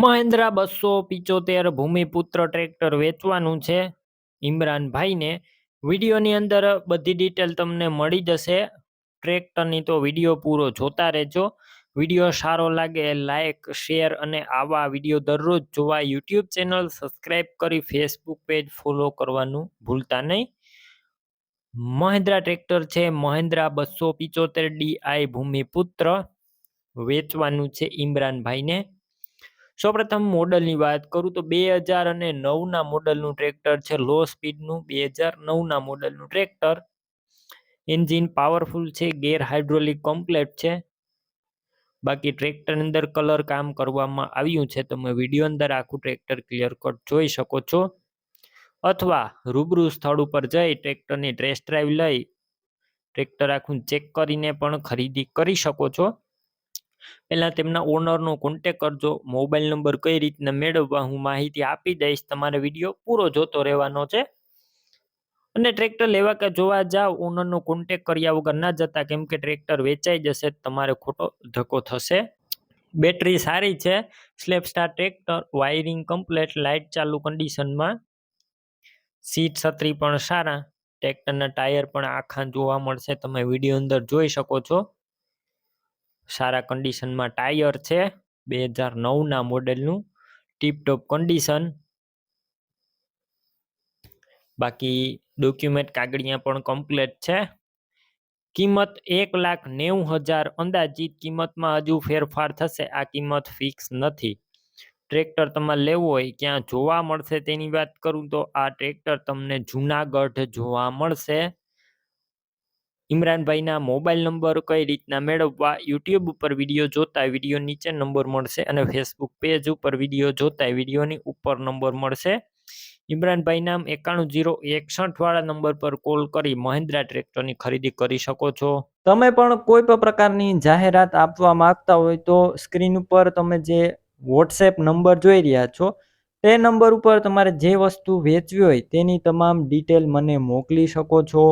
મહિન્દ્રા બસો પિચોતેર ભૂમિપુત્ર ટ્રેક્ટર વેચવાનું છે. ઇમરાનભાઈને વિડીયોની અંદર બધી ડિટેલ તમને મળી જશે. ટ્રેક્ટરની તો વીડિયો પૂરો જોતા રહેજો. વીડિયો સારો લાગે લાઇક શેર અને આવા વીડિયો દરરોજ જોવા યુટ્યુબ ચેનલ સબસ્ક્રાઈબ કરી ફેસબુક પેજ ફોલો કરવાનું ભૂલતા નહીં. મહેન્દ્રા ટ્રેક્ટર છે, મહેન્દ્રા બસો પિચોતેર ડીઆઈ ભૂમિપુત્ર વેચવાનું છે ઇમરાનભાઈને. સૌપ્રથમ મોડલની વાત કરું તો બે હજાર અને નવના મોડલનું ટ્રેક્ટર છે લો સ્પીડનું બે હજાર નવના મોડલનું ટ્રેક્ટર. એન્જિન પાવરફુલ છે ગેર હાઇડ્રોલિક કમ્પ્લેટ છે. બાકી ટ્રેક્ટરની અંદર કલર કામ કરવામાં આવ્યું છે. તમે વીડિયો અંદર આખું ટ્રેક્ટર ક્લિયર કટ જોઈ શકો છો. અથવા રૂબરૂ સ્થળ ઉપર જઈ ટ્રેક્ટરની ડ્રેસ ડ્રાઈવ લઈ ટ્રેક્ટર આખું ચેક કરીને પણ ખરીદી કરી શકો છો. પહેલાં તેમના ઓનરનો કોન્ટેક કરજો મોબાઈલ નંબર કઈ રીતના મેળવવા હું માહિતી આપી દઈશ, તમારે વીડિયો પૂરો જોતો રહેવાનો છે. અને ટ્રેક્ટર લેવા કે જોવા જાવ ઓનરનો કોન્ટેક કર્યા વગર ના જતા, કેમ કે ટ્રેક્ટર વેચાઈ જશે તમારે ખોટો ધક્કો થશે. બેટરી સારી છે self start tractor wiring complete light ચાલુ કન્ડિશનમાં સીટ છત્રી પણ સારા ટ્રેક્ટરના ટાયર પણ આખા જોવા મળશે, તમે વીડિયો અંદર જોઈ શકો છો. સારા કન્ડિશનમાં ટાયર છે, બે હજાર નવના મોડેલનું ટીપટોપ કન્ડિશન બાકી ડોક્યુમેન્ટ કાગળિયા પણ કમ્પ્લેટ છે. કિંમત એક લાખ નેવું હજાર અંદાજિત કિંમતમાં હજુ ફેરફાર થશે, આ કિંમત ફિક્સ નથી. ટ્રેક્ટર તમારે લેવું હોય, ક્યાં જોવા મળશે તેની વાત કરું તો આ ટ્રેક્ટર તમને જુનાગઢ જોવા મળશે. ઇમરાનભાઈના મોબાઈલ નંબર કઈ રીતના મેળવવા યુટ્યુબ ઉપર વીડિયો જોતા વીડિયો નીચે નંબર મળશે અને ફેસબુક પેજ ઉપર વીડિયો જોતા વિડીયોની ઉપર નંબર મળશે. ઇમરાનભાઈ નામ એકાણું જીરો એકસઠ વાળા નંબર પર કોલ કરી મહિન્દ્રા ટ્રેક્ટરની ખરીદી કરી શકો છો. તમે પણ કોઈ પણ પ્રકારની જાહેરાત આપવા માંગતા હોય તો સ્ક્રીન ઉપર તમે જે વોટ્સએપ નંબર જોઈ રહ્યા છો, તે નંબર ઉપર તમારે જે વસ્તુ વેચવી હોય તેની તમામ ડિટેલ મને મોકલી શકો છો.